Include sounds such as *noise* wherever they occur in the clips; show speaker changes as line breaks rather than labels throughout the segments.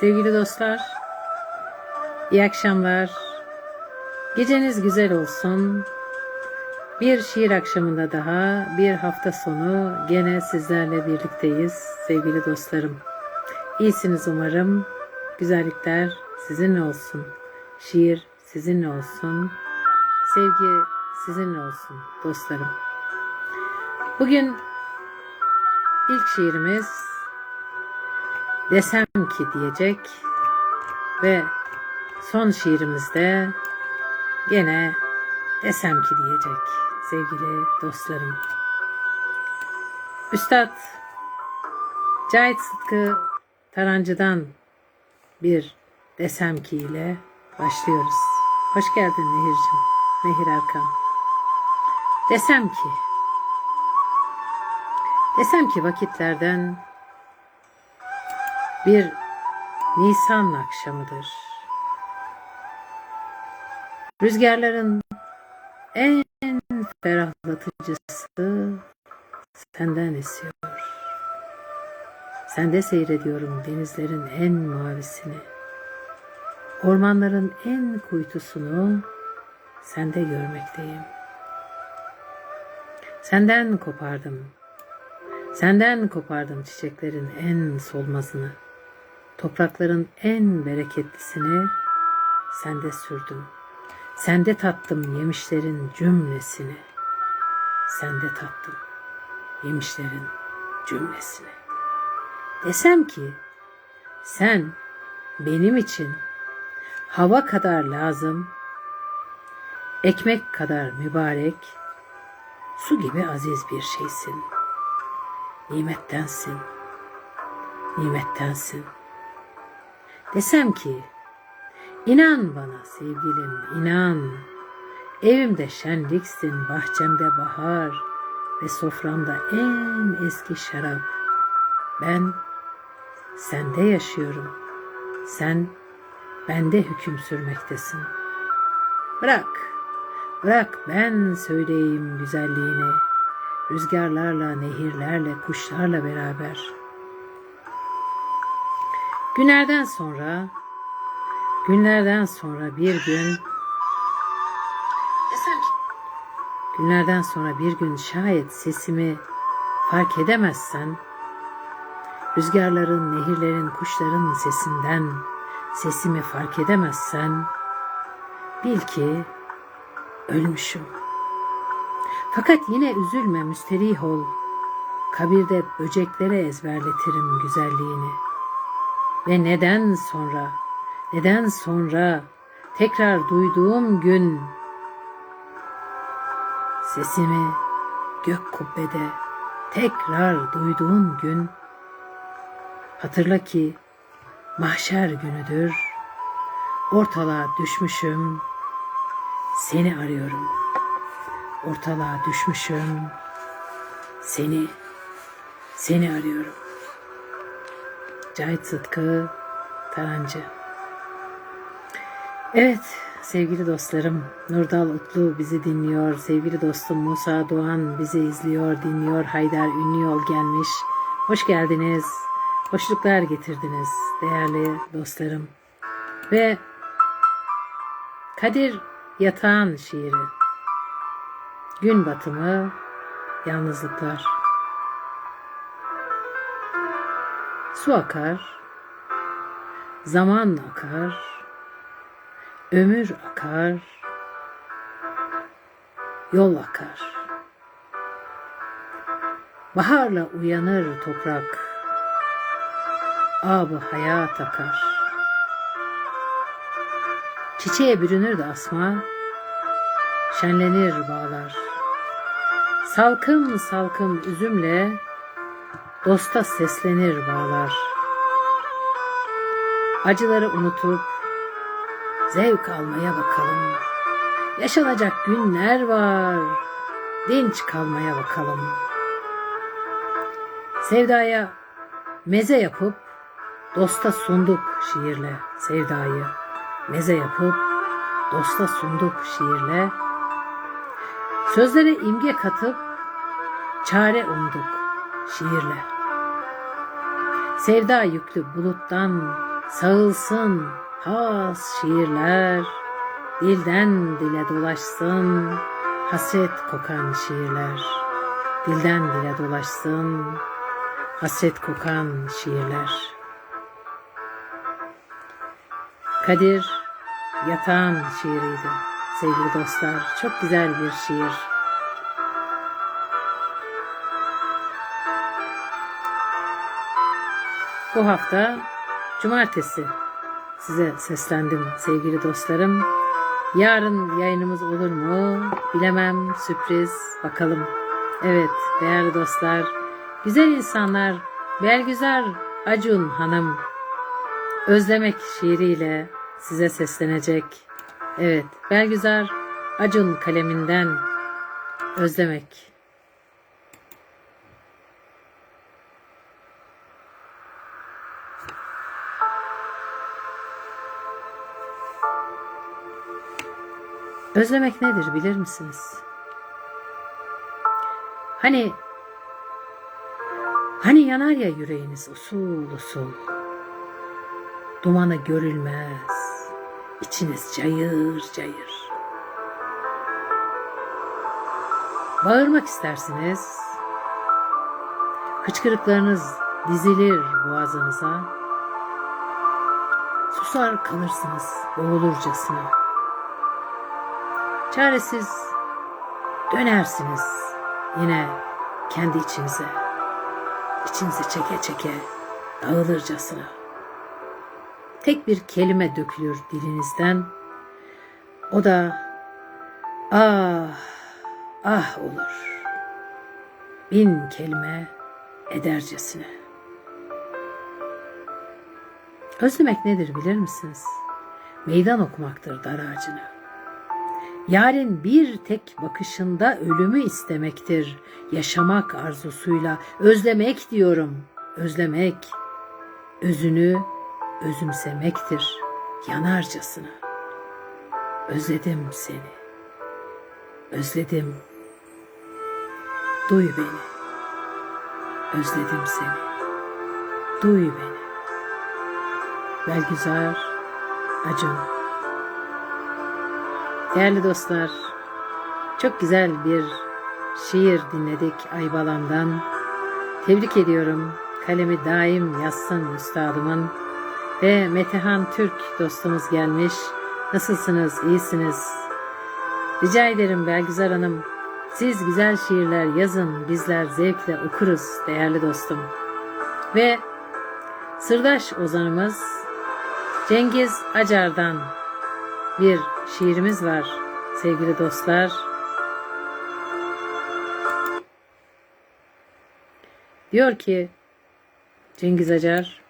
Sevgili dostlar, iyi akşamlar. Geceniz güzel olsun. Bir şiir akşamında daha, bir hafta sonu gene sizlerle birlikteyiz sevgili dostlarım. İyisiniz umarım. Güzellikler sizinle olsun. Şiir sizinle olsun. Sevgi sizinle olsun dostlarım. Bugün ilk şiirimiz desem ki diyecek ve son şiirimizde gene desem ki diyecek sevgili dostlarım. Üstad Cahit Sıtkı Tarancı'dan bir desem ki ile başlıyoruz. Hoş geldin Nehir'cim, Nehir Erkan. Desem ki, desem ki vakitlerden bir Nisan akşamıdır. Rüzgarların en ferahlatıcısı senden esiyor. Sende seyrediyorum denizlerin en mavisini. Ormanların en kuytusunu sende görmekteyim. Senden kopardım. Senden kopardım çiçeklerin en solmazını. Toprakların en bereketlisini sende sürdüm. Sende tattım yemişlerin cümlesini. Sende tattım yemişlerin cümlesini. Desem ki sen benim için hava kadar lazım, ekmek kadar mübarek, su gibi aziz bir şeysin. Nimettensin, nimettensin. Desem ki, inan bana sevgilim, inan. Evimde şenliksin, bahçemde bahar ve soframda en eski şarap. Ben sende yaşıyorum. Sen bende hüküm sürmektesin. Bırak, bırak ben söyleyeyim güzelliğini. Rüzgarlarla, nehirlerle, kuşlarla beraber. Günlerden sonra, günlerden sonra bir gün, günlerden sonra bir gün şayet sesimi fark edemezsen, rüzgarların, nehirlerin, kuşların sesinden sesimi fark edemezsen, bil ki ölmüşüm. Fakat yine üzülme, müsterih ol. Kabirde böceklere ezberletirim güzelliğini. Ve neden sonra, neden sonra tekrar duyduğum gün sesimi gök kubbede tekrar duyduğun gün hatırla ki mahşer günüdür. Ortalığa düşmüşüm. Seni arıyorum. Ortalığa düşmüşüm. Seni seni arıyorum. Cahit Sıtkı Tarancı Evet sevgili dostlarım Nurdal Utlu bizi dinliyor. Sevgili dostum Musa Doğan bizi izliyor, dinliyor. Haydar Ünlü Yol gelmiş. Hoş geldiniz. Hoşluklar getirdiniz değerli dostlarım. Ve Kadir Yatağan şiiri. Gün batımı, yalnızlıklar. Su akar, zaman akar, ömür akar, yol akar. Baharla uyanır toprak, abı hayat akar. Çiçeğe bürünür de asma, şenlenir bağlar. Salkım salkım üzümle dosta seslenir bağlar. Acıları unutup zevk almaya bakalım. Yaşanacak günler var. Dinç kalmaya bakalım. Sevdaya meze yapıp dosta sunduk şiirle sevdayı. Meze yapıp dosta sunduk şiirle. Sözlere imge katıp çare umduk şiirle. Sevda yüklü buluttan Sağılsın has şiirler, dilden dile dolaşsın hasret kokan şiirler. Dilden dile dolaşsın hasret kokan şiirler. Kadir Yatağın şiiriydi sevgili dostlar. Çok güzel bir şiir. Bu hafta cumartesi size seslendim sevgili dostlarım. Yarın yayınımız olur mu? Bilemem sürpriz bakalım. Evet değerli dostlar, güzel insanlar Belgüzar Acun Hanım Özlemek şiiriyle size seslenecek. Evet Belgüzar Acun kaleminden Özlemek. Özlemek nedir bilir misiniz? Hani hani yanar ya yüreğiniz usul usul. Dumanı görülmez. içiniz cayır cayır. Bağırmak istersiniz. Hıçkırıklarınız dizilir boğazınıza. Susar kalırsınız boğulurcasına. Çaresiz dönersiniz yine kendi içinize. İçinize çeke çeke dağılırcasına. Tek bir kelime dökülür dilinizden. O da ah ah olur. Bin kelime edercesine. Özlemek nedir bilir misiniz? Meydan okumaktır dar ağacına. Yarın bir tek bakışında ölümü istemektir. Yaşamak arzusuyla özlemek diyorum. Özlemek özünü özümsemektir yanarcasına. Özledim seni. Özledim. Duy beni. Özledim seni. Duy beni. Belgüzar Acun. Değerli dostlar, çok güzel bir şiir dinledik Aybalam'dan. Tebrik ediyorum. Kalemi daim yazsın üstadımın. Ve Metehan Türk dostumuz gelmiş. Nasılsınız? İyisiniz? Rica ederim Belgüzar Hanım. Siz güzel şiirler yazın. Bizler zevkle okuruz değerli dostum. Ve sırdaş ozanımız Cengiz Acar'dan bir şiirimiz var sevgili dostlar. Diyor ki Cengiz Acar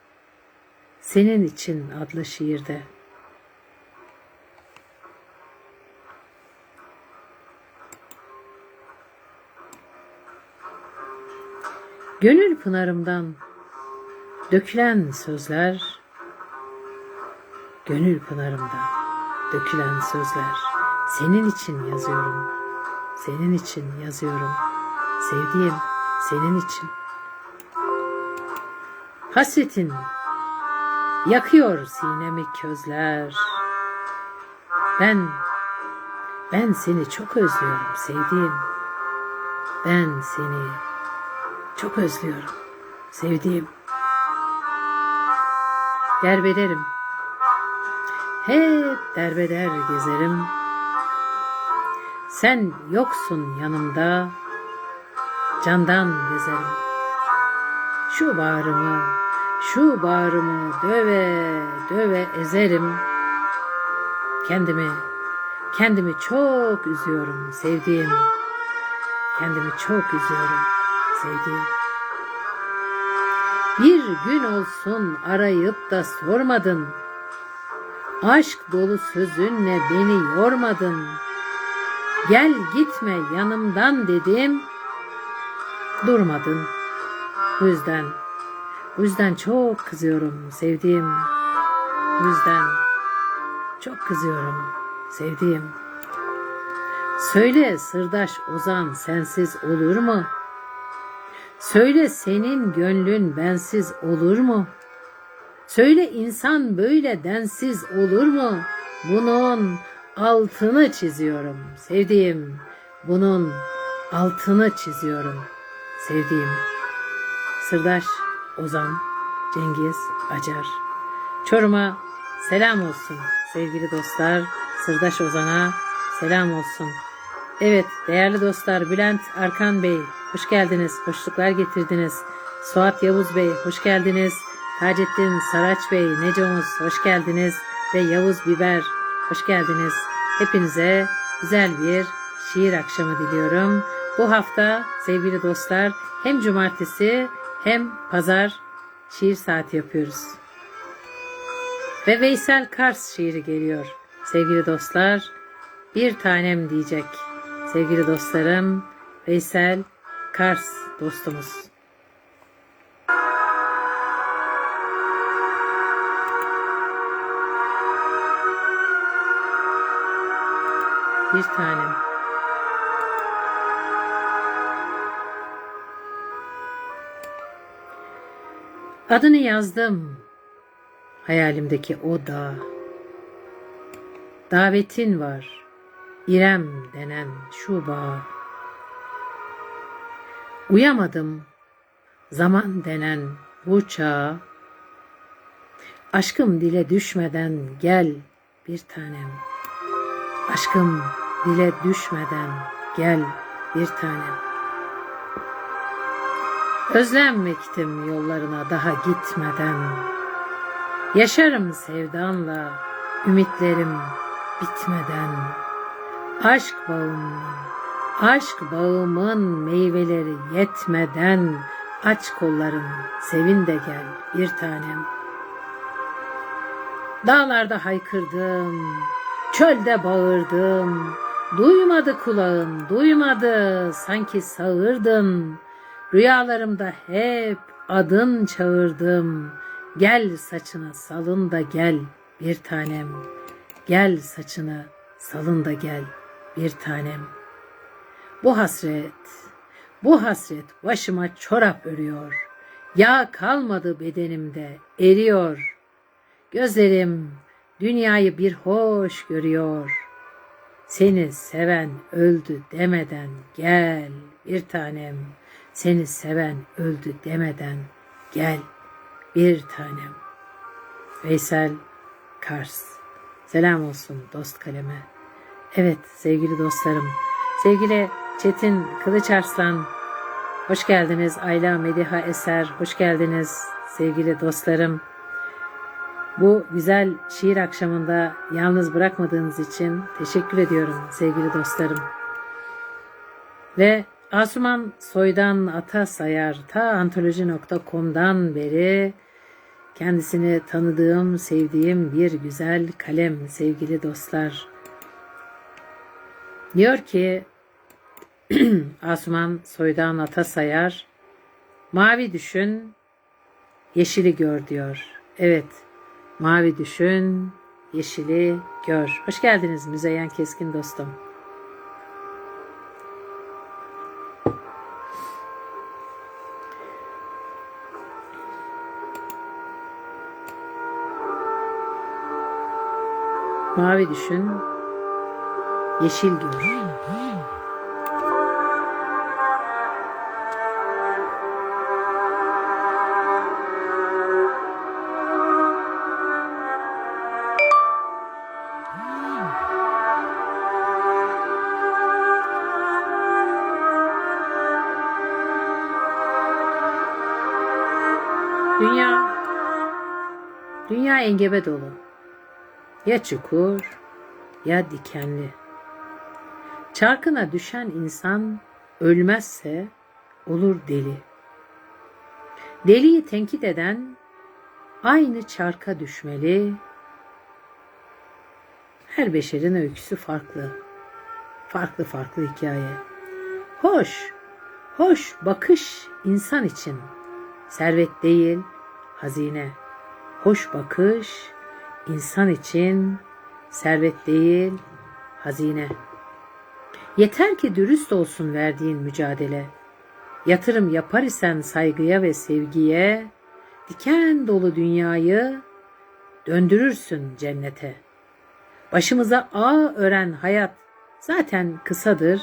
senin için adlı şiirde. Gönül pınarımdan dökülen sözler, gönül pınarımdan dökülen sözler, senin için yazıyorum, senin için yazıyorum, sevdiğim senin için. Hasretin Yakıyor sinemi közler. Ben, ben seni çok özlüyorum sevdiğim. Ben seni çok özlüyorum sevdiğim. Derbederim. Hep derbeder gezerim. Sen yoksun yanımda. Candan gezerim. Şu bağrımı şu bağrımı döve döve ezerim. Kendimi, kendimi çok üzüyorum sevdiğim. Kendimi çok üzüyorum sevdiğim. Bir gün olsun arayıp da sormadın. Aşk dolu sözünle beni yormadın. Gel gitme yanımdan dedim. Durmadın. Bu yüzden bu yüzden çok kızıyorum sevdiğim. Bu yüzden çok kızıyorum sevdiğim. Söyle sırdaş Ozan sensiz olur mu? Söyle senin gönlün bensiz olur mu? Söyle insan böyle densiz olur mu? Bunun altını çiziyorum sevdiğim. Bunun altını çiziyorum sevdiğim. Sırdaş Ozan Cengiz Acar. Çorum'a selam olsun sevgili dostlar. Sırdaş Ozan'a selam olsun. Evet değerli dostlar Bülent Arkan Bey hoş geldiniz. Hoşluklar getirdiniz. Suat Yavuz Bey hoş geldiniz. Hacettin Saraç Bey Necomuz hoş geldiniz. Ve Yavuz Biber hoş geldiniz. Hepinize güzel bir şiir akşamı diliyorum. Bu hafta sevgili dostlar hem cumartesi hem pazar şiir saati yapıyoruz. Ve Veysel Kars şiiri geliyor. Sevgili dostlar, bir tanem diyecek. Sevgili dostlarım, Veysel Kars dostumuz. Bir tanem. Adını yazdım hayalimdeki o dağ. Davetin var, İrem denen şu bağ. Uyamadım, zaman denen bu çağa. Aşkım dile düşmeden gel bir tanem. Aşkım dile düşmeden gel bir tanem. Özlenmektim yollarına daha gitmeden. Yaşarım sevdanla ümitlerim bitmeden. Aşk bağımın, aşk bağımın meyveleri yetmeden aç kollarım sevin de gel bir tanem. Dağlarda haykırdım, çölde bağırdım. Duymadı kulağım, duymadı sanki sağırdın. Rüyalarımda hep adın çağırdım. Gel saçına salın da gel bir tanem. Gel saçına salın da gel bir tanem. Bu hasret, bu hasret başıma çorap örüyor. Yağ kalmadı bedenimde eriyor. Gözlerim dünyayı bir hoş görüyor. Seni seven öldü demeden gel bir tanem. Seni seven öldü demeden gel bir tanem. Veysel Kars. Selam olsun dost kaleme. Evet sevgili dostlarım. Sevgili Çetin Kılıçarslan. Hoş geldiniz. Ayla Mediha Eser. Hoş geldiniz sevgili dostlarım. Bu güzel şiir akşamında yalnız bırakmadığınız için teşekkür ediyorum sevgili dostlarım. Ve Asuman Soydan Ata Sayar ta antoloji.com'dan beri kendisini tanıdığım, sevdiğim bir güzel kalem sevgili dostlar. Diyor ki *clears throat* Asuman Soydan Ata Sayar mavi düşün, yeşili gör diyor. Evet, mavi düşün, yeşili gör. Hoş geldiniz Müzeyyen Keskin dostum. Mavi düşün, yeşil gör. Engebe dolu. Ya çukur ya dikenli. Çarkına düşen insan ölmezse olur deli. Deliyi tenkit eden aynı çarka düşmeli. Her beşerin öyküsü farklı. Farklı farklı hikaye. Hoş, hoş bakış insan için. Servet değil, hazine. Hoş bakış insan için servet değil, hazine. Yeter ki dürüst olsun verdiğin mücadele. Yatırım yapar isen saygıya ve sevgiye, diken dolu dünyayı döndürürsün cennete. Başımıza ağ ören hayat zaten kısadır.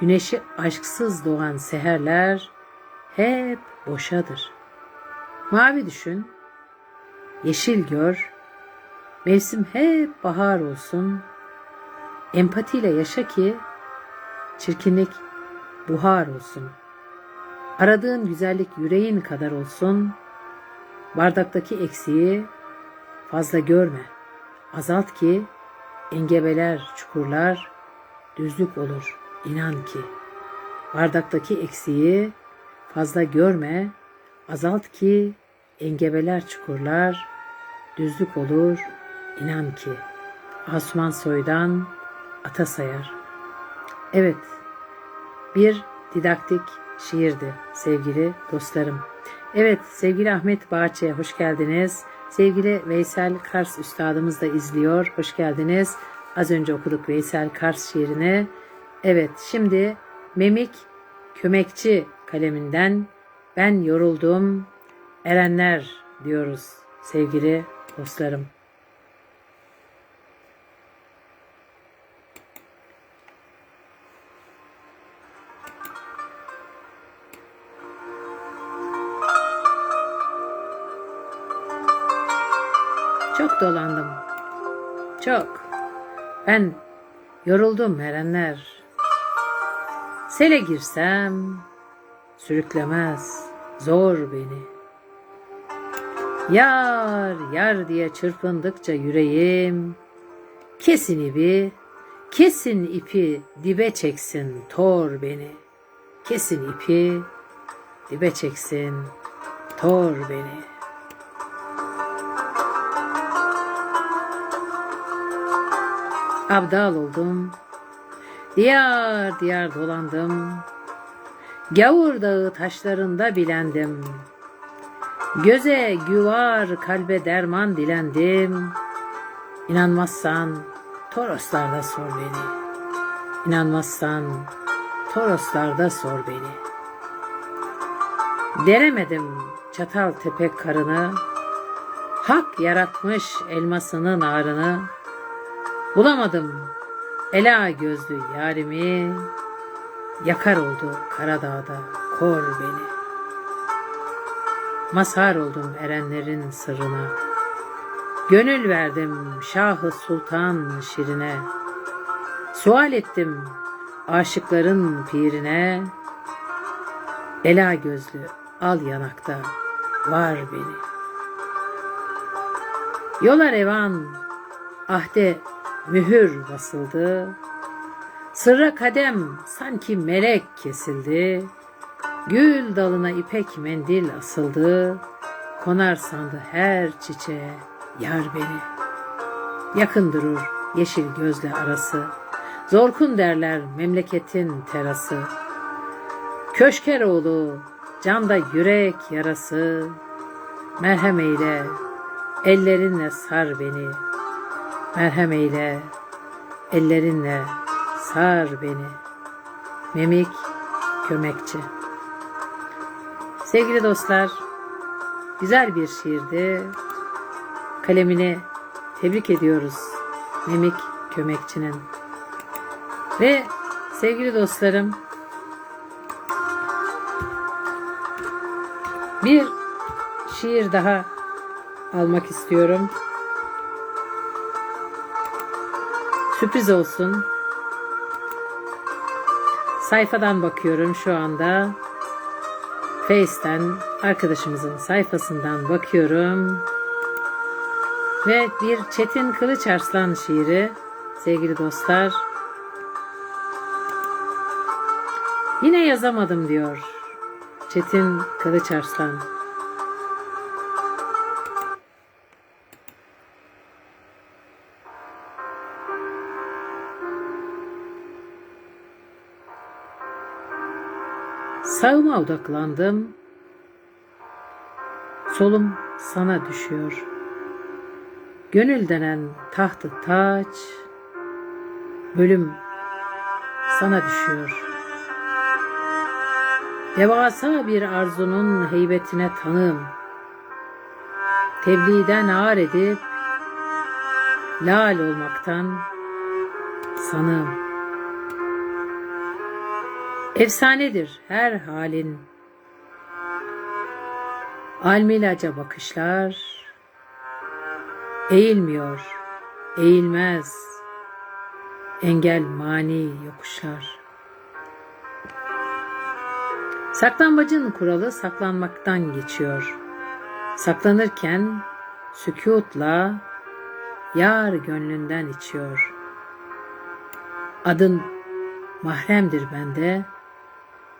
Güneşi aşksız doğan seherler hep boşadır. Mavi düşün, yeşil gör, mevsim hep bahar olsun. Empatiyle yaşa ki çirkinlik buhar olsun. Aradığın güzellik yüreğin kadar olsun. Bardaktaki eksiği fazla görme. Azalt ki engebeler, çukurlar düzlük olur. İnan ki. Bardaktaki eksiği fazla görme. Azalt ki engebeler, çukurlar düzlük olur. İnan ki. Asuman Soy'dan Ata Sayar. Evet, bir didaktik şiirdi sevgili dostlarım. Evet sevgili Ahmet Bahçe hoş geldiniz. Sevgili Veysel Kars üstadımız da izliyor. Hoş geldiniz. Az önce okuduk Veysel Kars şiirini. Evet şimdi Memik Kömekçi kaleminden ben yoruldum erenler diyoruz sevgili dostlarım. Çok dolandım. Çok. Ben yoruldum erenler. Sele girsem sürüklemez zor beni. Yar yar diye çırpındıkça yüreğim kesin ipi kesin ipi dibe çeksin tor beni. Kesin ipi dibe çeksin tor beni. Abdal oldum. Diyar diyar dolandım. Gavur dağı taşlarında bilendim. Göze güvar kalbe derman dilendim. İnanmazsan Toroslarda sor beni. İnanmazsan Toroslarda sor beni. Deremedim çatal tepek karını. Hak yaratmış elmasının ağrını. Bulamadım ela gözlü yarimi, yakar oldu Karadağ'da kor beni. Mazhar oldum erenlerin sırrına, gönül verdim Şahı Sultan şirine, sual ettim aşıkların pirine, ela gözlü al yanakta var beni. Yola revan ahde mühür basıldı. Sırra kadem sanki melek kesildi. Gül dalına ipek mendil asıldı. Konar sandı her çiçeğe yar beni. Yakın durur yeşil gözle arası. Zorkun derler memleketin terası. Köşkeroğlu canda yürek yarası. Merhem eyle ellerinle sar beni.'' Merhem eyle, ellerinle sar beni. Memik Kömekçi. Sevgili dostlar, güzel bir şiirdi. Kalemini tebrik ediyoruz Memik Kömekçi'nin. Ve sevgili dostlarım, bir şiir daha almak istiyorum. Sürpriz olsun. Sayfadan bakıyorum şu anda. Face'ten arkadaşımızın sayfasından bakıyorum. Ve bir Çetin Kılıç Arslan şiiri sevgili dostlar. Yine yazamadım diyor Çetin Kılıç Arslan. Sağıma odaklandım. Solum sana düşüyor. Gönül denen tahtı taç, bölüm sana düşüyor. Devasa bir arzunun heybetine tanığım. tebliğden ağır edip lal olmaktan sanığım. Efsanedir her halin. Almilaca bakışlar eğilmiyor, eğilmez. Engel mani yokuşlar. Saklambacın kuralı saklanmaktan geçiyor. Saklanırken sükutla yar gönlünden içiyor. Adın mahremdir bende,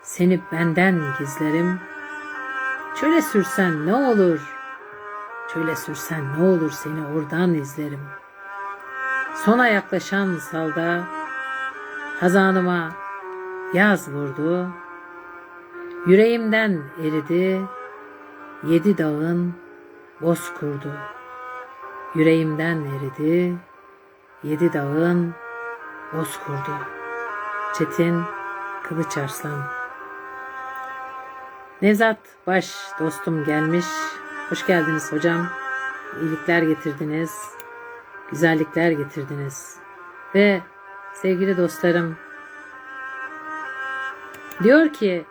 seni benden gizlerim. Çöle sürsen ne olur, çöle sürsen ne olur seni oradan izlerim. Sona yaklaşan salda hazanıma yaz vurdu. Yüreğimden eridi, yedi dağın boz kurdu. Yüreğimden eridi, yedi dağın boz kurdu. Çetin Kılıç Arslan Nevzat Baş dostum gelmiş. Hoş geldiniz hocam. İyilikler getirdiniz. Güzellikler getirdiniz. Ve sevgili dostlarım diyor ki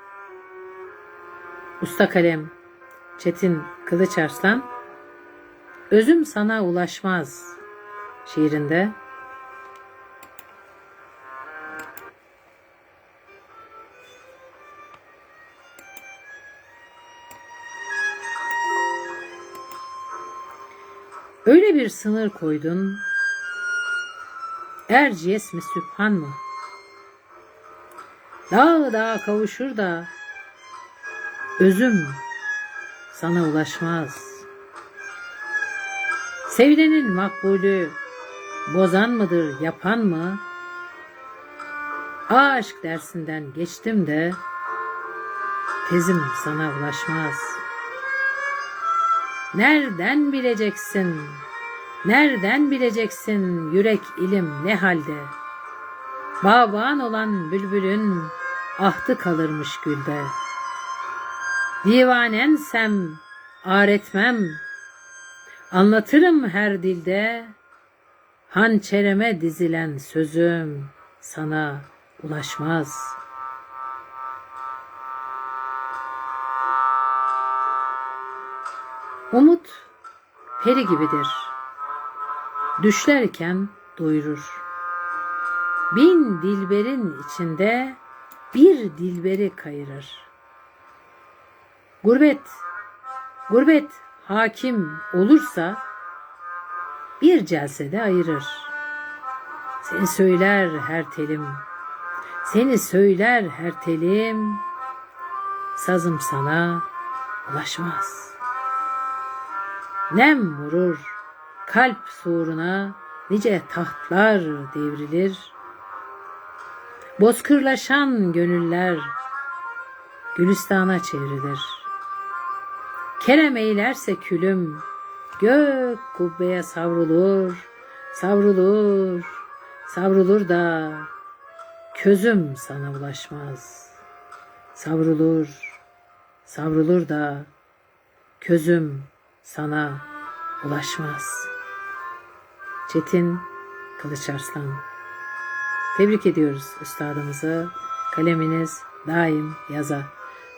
Usta kalem Çetin Kılıç Arslan Özüm sana ulaşmaz şiirinde Öyle bir sınır koydun. Erciyes mi Sübhan mı? Dağ dağa kavuşur da özüm sana ulaşmaz. Sevilenin makbulü bozan mıdır yapan mı? Aşk dersinden geçtim de tezim sana ulaşmaz. Nereden bileceksin? Nereden bileceksin yürek ilim ne halde? Baban olan bülbülün ahtı kalırmış gülde. Divanensem aretmem, anlatırım her dilde. Hançereme dizilen sözüm sana ulaşmaz. Umut peri gibidir. Düşlerken doyurur. Bin dilberin içinde bir dilberi kayırır. Gurbet, gurbet hakim olursa bir celsede ayırır. Seni söyler her telim, seni söyler her telim, sazım sana ulaşmaz. Nem vurur kalp suruna, nice tahtlar devrilir. Bozkırlaşan gönüller gülistana çevrilir. Kerem eylerse külüm, gök kubbeye savrulur, savrulur, savrulur da közüm sana ulaşmaz. Savrulur, savrulur da közüm sana ulaşmaz. Çetin Kılıç Arslan Tebrik ediyoruz üstadımızı. Kaleminiz daim yaza.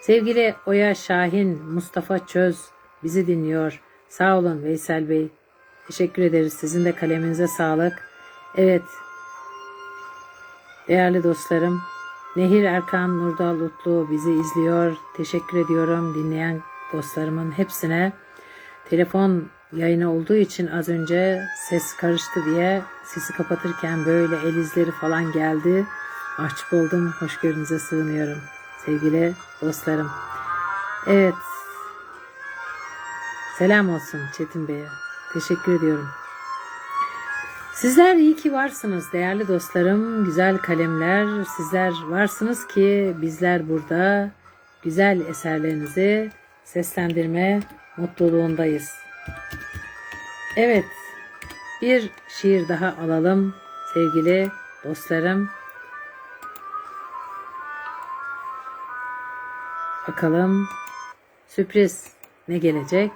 Sevgili Oya Şahin, Mustafa Çöz bizi dinliyor. Sağ olun Veysel Bey. Teşekkür ederiz. Sizin de kaleminize sağlık. Evet. Değerli dostlarım, Nehir Erkan Nurdal Utlu bizi izliyor. Teşekkür ediyorum dinleyen dostlarımın hepsine. Telefon yayını olduğu için az önce ses karıştı diye sesi kapatırken böyle el izleri falan geldi. Mahcup oldum. Hoşgörünüze sığınıyorum. Sevgili dostlarım. Evet. Selam olsun Çetin Bey'e. Teşekkür ediyorum. Sizler iyi ki varsınız değerli dostlarım, güzel kalemler. Sizler varsınız ki bizler burada güzel eserlerinizi seslendirme mutluluğundayız. Evet, bir şiir daha alalım sevgili dostlarım. Bakalım sürpriz ne gelecek?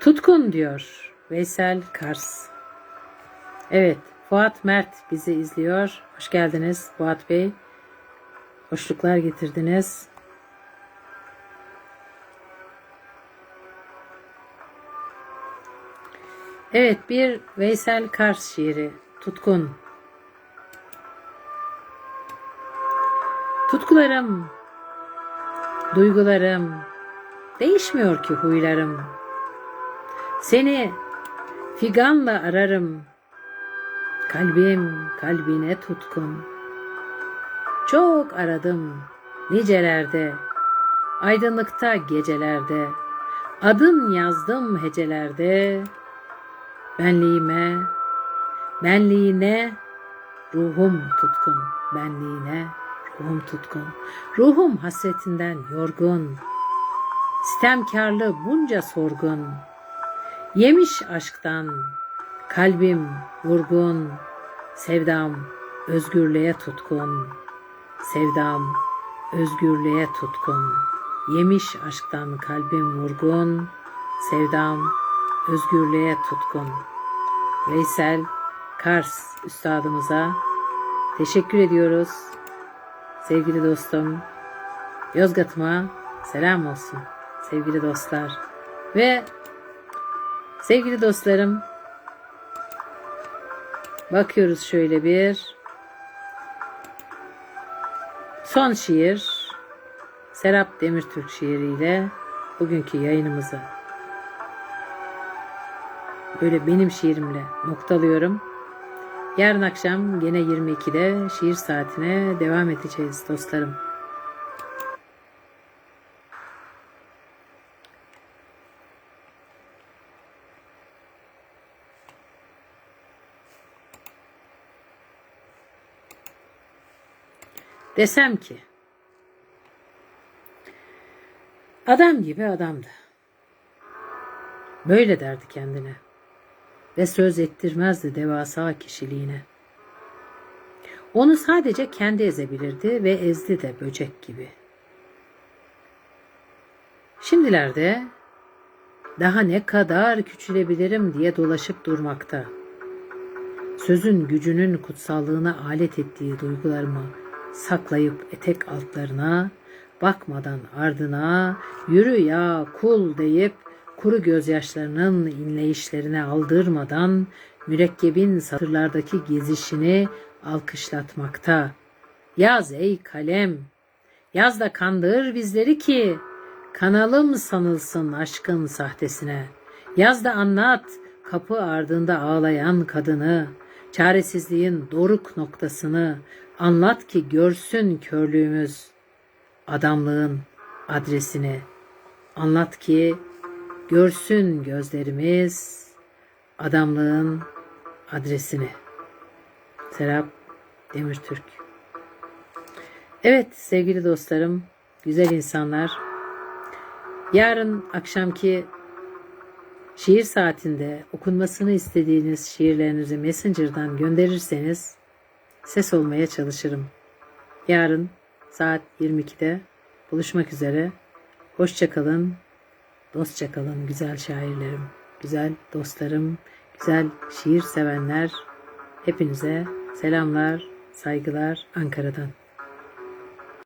Tutkun diyor Veysel Kars. Evet, Fuat Mert bizi izliyor. Hoş geldiniz Fuat Bey. Hoşluklar getirdiniz. Evet bir Veysel Kars şiiri. Tutkun. Tutkularım, duygularım, değişmiyor ki huylarım. Seni figanla ararım. Kalbim kalbine tutkun. Çok aradım nicelerde, aydınlıkta gecelerde. Adın yazdım hecelerde. Benliğime, benliğine, ruhum tutkun, benliğine, ruhum tutkun. Ruhum hasretinden yorgun, sitemkarlı bunca sorgun. Yemiş aşktan, kalbim vurgun, sevdam özgürlüğe tutkun. Sevdam özgürlüğe tutkun. Yemiş aşktan kalbim vurgun, sevdam özgürlüğe tutkun. Veysel Kars üstadımıza teşekkür ediyoruz. Sevgili dostum, Yozgat'ıma selam olsun sevgili dostlar. Ve sevgili dostlarım, bakıyoruz şöyle bir son şiir Serap Demirtürk şiiriyle bugünkü yayınımızı böyle benim şiirimle noktalıyorum. Yarın akşam gene 22'de şiir saatine devam edeceğiz dostlarım. Desem ki adam gibi adamdı. Böyle derdi kendine ve söz ettirmezdi devasa kişiliğine. Onu sadece kendi ezebilirdi ve ezdi de böcek gibi. Şimdilerde daha ne kadar küçülebilirim diye dolaşıp durmakta. Sözün gücünün kutsallığına alet ettiği duygularımı saklayıp etek altlarına, bakmadan ardına, yürü ya kul deyip kuru gözyaşlarının inleyişlerine aldırmadan mürekkebin satırlardaki gezişini alkışlatmakta. Yaz ey kalem, yaz da kandır bizleri ki kanalım sanılsın aşkın sahtesine. Yaz da anlat kapı ardında ağlayan kadını, çaresizliğin doruk noktasını anlat ki görsün körlüğümüz adamlığın adresini. Anlat ki görsün gözlerimiz adamlığın adresini. Serap Demirtürk. Evet sevgili dostlarım, güzel insanlar. Yarın akşamki şiir saatinde okunmasını istediğiniz şiirlerinizi Messenger'dan gönderirseniz ses olmaya çalışırım. Yarın saat 22'de buluşmak üzere. Hoşçakalın, dostça kalın güzel şairlerim, güzel dostlarım, güzel şiir sevenler. Hepinize selamlar, saygılar Ankara'dan.